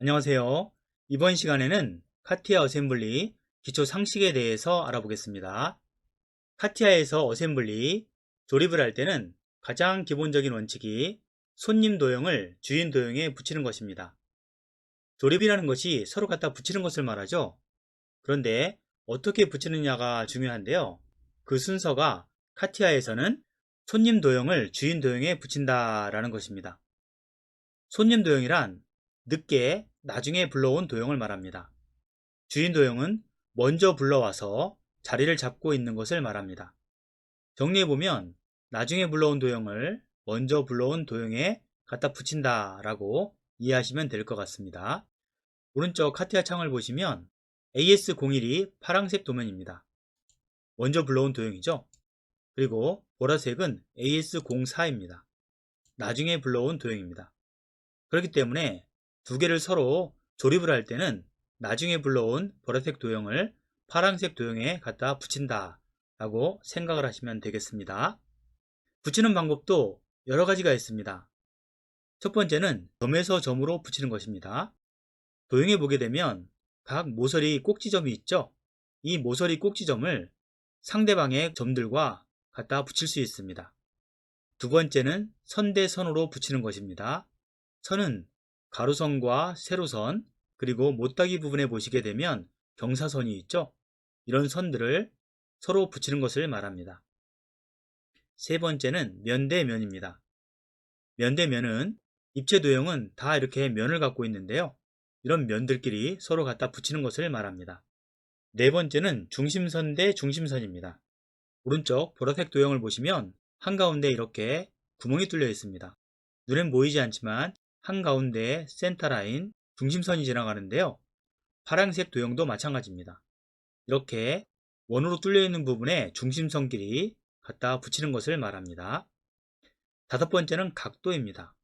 안녕하세요. 이번 시간에는 카티아 어셈블리 기초 상식에 대해서 알아보겠습니다. 카티아에서 어셈블리 조립을 할 때는 가장 기본적인 원칙이 손님 도형을 주인 도형에 붙이는 것입니다. 조립이라는 것이 서로 갖다 붙이는 것을 말하죠. 그런데 어떻게 붙이느냐가 중요한데요. 그 순서가 카티아에서는 손님 도형을 주인 도형에 붙인다라는 것입니다. 손님 도형이란 늦게 나중에 불러온 도형을 말합니다. 주인 도형은 먼저 불러와서 자리를 잡고 있는 것을 말합니다. 정리해보면 나중에 불러온 도형을 먼저 불러온 도형에 갖다 붙인다 라고 이해하시면 될 것 같습니다. 오른쪽 카티아 창을 보시면 AS01이 파란색 도면입니다. 먼저 불러온 도형이죠. 그리고 보라색은 AS04입니다. 나중에 불러온 도형입니다. 그렇기 때문에 두 개를 서로 조립을 할 때는 나중에 불러온 보라색 도형을 파란색 도형에 갖다 붙인다 라고 생각을 하시면 되겠습니다. 붙이는 방법도 여러 가지가 있습니다. 첫 번째는 점에서 점으로 붙이는 것입니다. 도형에 보게 되면 각 모서리 꼭지점이 있죠? 이 모서리 꼭지점을 상대방의 점들과 갖다 붙일 수 있습니다. 두 번째는 선대선으로 붙이는 것입니다. 선은 가로선과 세로선 그리고 못따기 부분에 보시게 되면 경사선이 있죠. 이런 선들을 서로 붙이는 것을 말합니다. 세 번째는 면대면입니다. 면대면은 입체 도형은 다 이렇게 면을 갖고 있는데요. 이런 면들끼리 서로 갖다 붙이는 것을 말합니다. 네 번째는 중심선 대 중심선입니다. 오른쪽 보라색 도형을 보시면 한가운데 이렇게 구멍이 뚫려 있습니다. 눈엔 보이지 않지만 한가운데 센터라인 중심선이 지나가는데요. 파란색 도형도 마찬가지입니다. 이렇게 원으로 뚫려 있는 부분에 중심선끼리 갖다 붙이는 것을 말합니다. 다섯 번째는 각도입니다.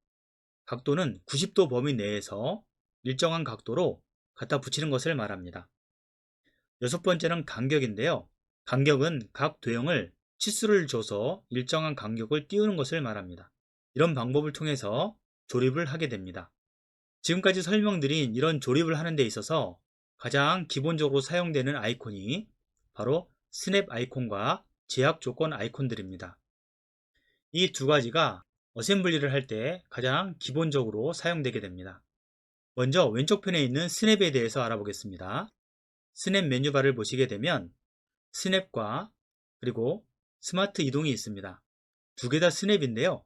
각도는 90도 범위 내에서 일정한 각도로 갖다 붙이는 것을 말합니다. 여섯 번째는 간격인데요. 간격은 각 도형을 치수를 줘서 일정한 간격을 띄우는 것을 말합니다. 이런 방법을 통해서 조립을 하게 됩니다. 지금까지 설명드린 이런 조립을 하는 데 있어서 가장 기본적으로 사용되는 아이콘이 바로 스냅 아이콘과 제약 조건 아이콘들입니다. 이 두 가지가 어셈블리를 할 때 가장 기본적으로 사용되게 됩니다. 먼저 왼쪽 편에 있는 스냅에 대해서 알아보겠습니다. 스냅 메뉴바를 보시게 되면 스냅과 그리고 스마트 이동이 있습니다. 두 개 다 스냅인데요.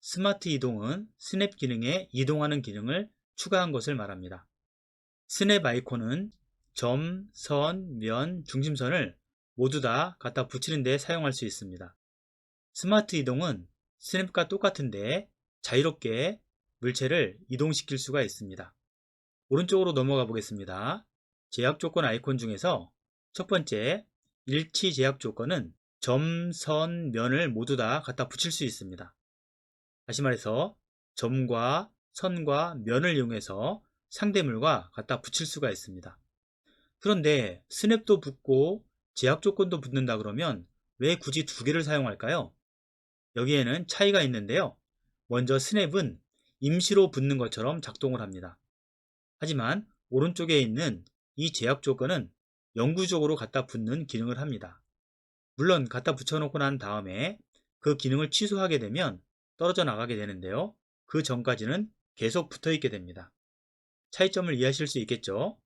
스마트 이동은 스냅 기능에 이동하는 기능을 추가한 것을 말합니다. 스냅 아이콘은 점, 선, 면, 중심선을 모두 다 갖다 붙이는 데 사용할 수 있습니다. 스마트 이동은 스냅과 똑같은데 자유롭게 물체를 이동시킬 수가 있습니다. 오른쪽으로 넘어가 보겠습니다. 제약 조건 아이콘 중에서 첫 번째 일치 제약 조건은 점, 선, 면을 모두 다 갖다 붙일 수 있습니다. 다시 말해서 점과 선과 면을 이용해서 상대물과 갖다 붙일 수가 있습니다. 그런데 스냅도 붙고 제약 조건도 붙는다 그러면 왜 굳이 두 개를 사용할까요? 여기에는 차이가 있는데요. 먼저 스냅은 임시로 붙는 것처럼 작동을 합니다. 하지만 오른쪽에 있는 이 제약 조건은 영구적으로 갖다 붙는 기능을 합니다. 물론 갖다 붙여놓고 난 다음에 그 기능을 취소하게 되면 떨어져 나가게 되는데요. 그 전까지는 계속 붙어 있게 됩니다. 차이점을 이해하실 수 있겠죠?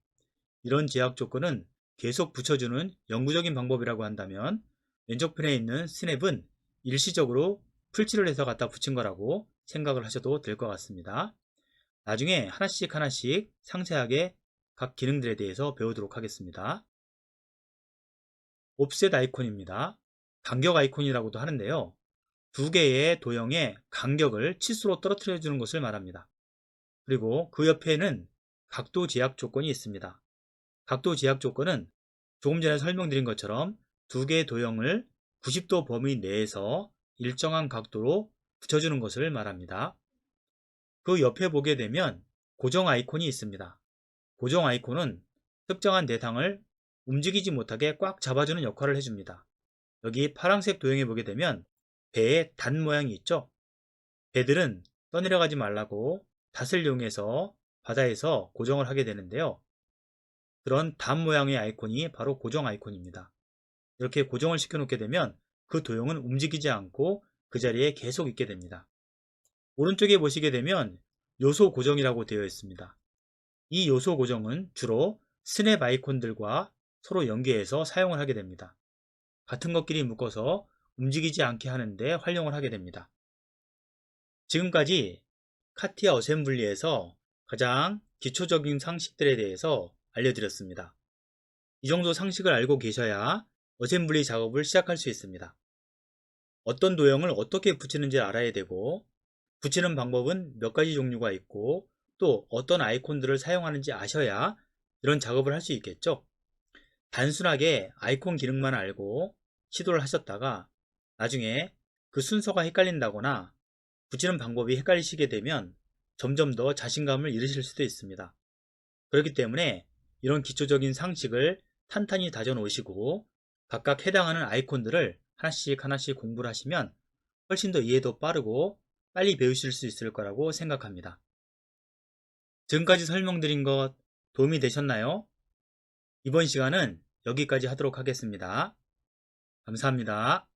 이런 제약 조건은 계속 붙여주는 영구적인 방법이라고 한다면 왼쪽 편에 있는 스냅은 일시적으로 풀칠을 해서 갖다 붙인 거라고 생각을 하셔도 될 것 같습니다. 나중에 하나씩 하나씩 상세하게 각 기능들에 대해서 배우도록 하겠습니다. 옵셋 아이콘입니다. 간격 아이콘이라고도 하는데요. 두 개의 도형의 간격을 치수로 떨어뜨려 주는 것을 말합니다. 그리고 그 옆에는 각도 제약 조건이 있습니다. 각도 제약 조건은 조금 전에 설명드린 것처럼 두 개의 도형을 90도 범위 내에서 일정한 각도로 붙여주는 것을 말합니다. 그 옆에 보게 되면 고정 아이콘이 있습니다. 고정 아이콘은 특정한 대상을 움직이지 못하게 꽉 잡아주는 역할을 해줍니다. 여기 파란색 도형에 보게 되면 배에 단 모양이 있죠? 배들은 떠내려가지 말라고 닷을 이용해서 바다에서 고정을 하게 되는데요. 그런 단 모양의 아이콘이 바로 고정 아이콘입니다. 이렇게 고정을 시켜 놓게 되면 그 도형은 움직이지 않고 그 자리에 계속 있게 됩니다. 오른쪽에 보시게 되면 요소 고정이라고 되어 있습니다. 이 요소 고정은 주로 스냅 아이콘들과 서로 연계해서 사용을 하게 됩니다. 같은 것끼리 묶어서 움직이지 않게 하는데 활용을 하게 됩니다. 지금까지 카티아 어셈블리에서 가장 기초적인 상식들에 대해서 알려드렸습니다. 이 정도 상식을 알고 계셔야 어셈블리 작업을 시작할 수 있습니다. 어떤 도형을 어떻게 붙이는지 알아야 되고 붙이는 방법은 몇 가지 종류가 있고 또 어떤 아이콘들을 사용하는지 아셔야 이런 작업을 할 수 있겠죠. 단순하게 아이콘 기능만 알고 시도를 하셨다가 나중에 그 순서가 헷갈린다거나 붙이는 방법이 헷갈리시게 되면 점점 더 자신감을 잃으실 수도 있습니다. 그렇기 때문에 이런 기초적인 상식을 탄탄히 다져 놓으시고 각각 해당하는 아이콘들을 하나씩 하나씩 공부를 하시면 훨씬 더 이해도 빠르고 빨리 배우실 수 있을 거라고 생각합니다. 지금까지 설명드린 것 도움이 되셨나요? 이번 시간은 여기까지 하도록 하겠습니다. 감사합니다.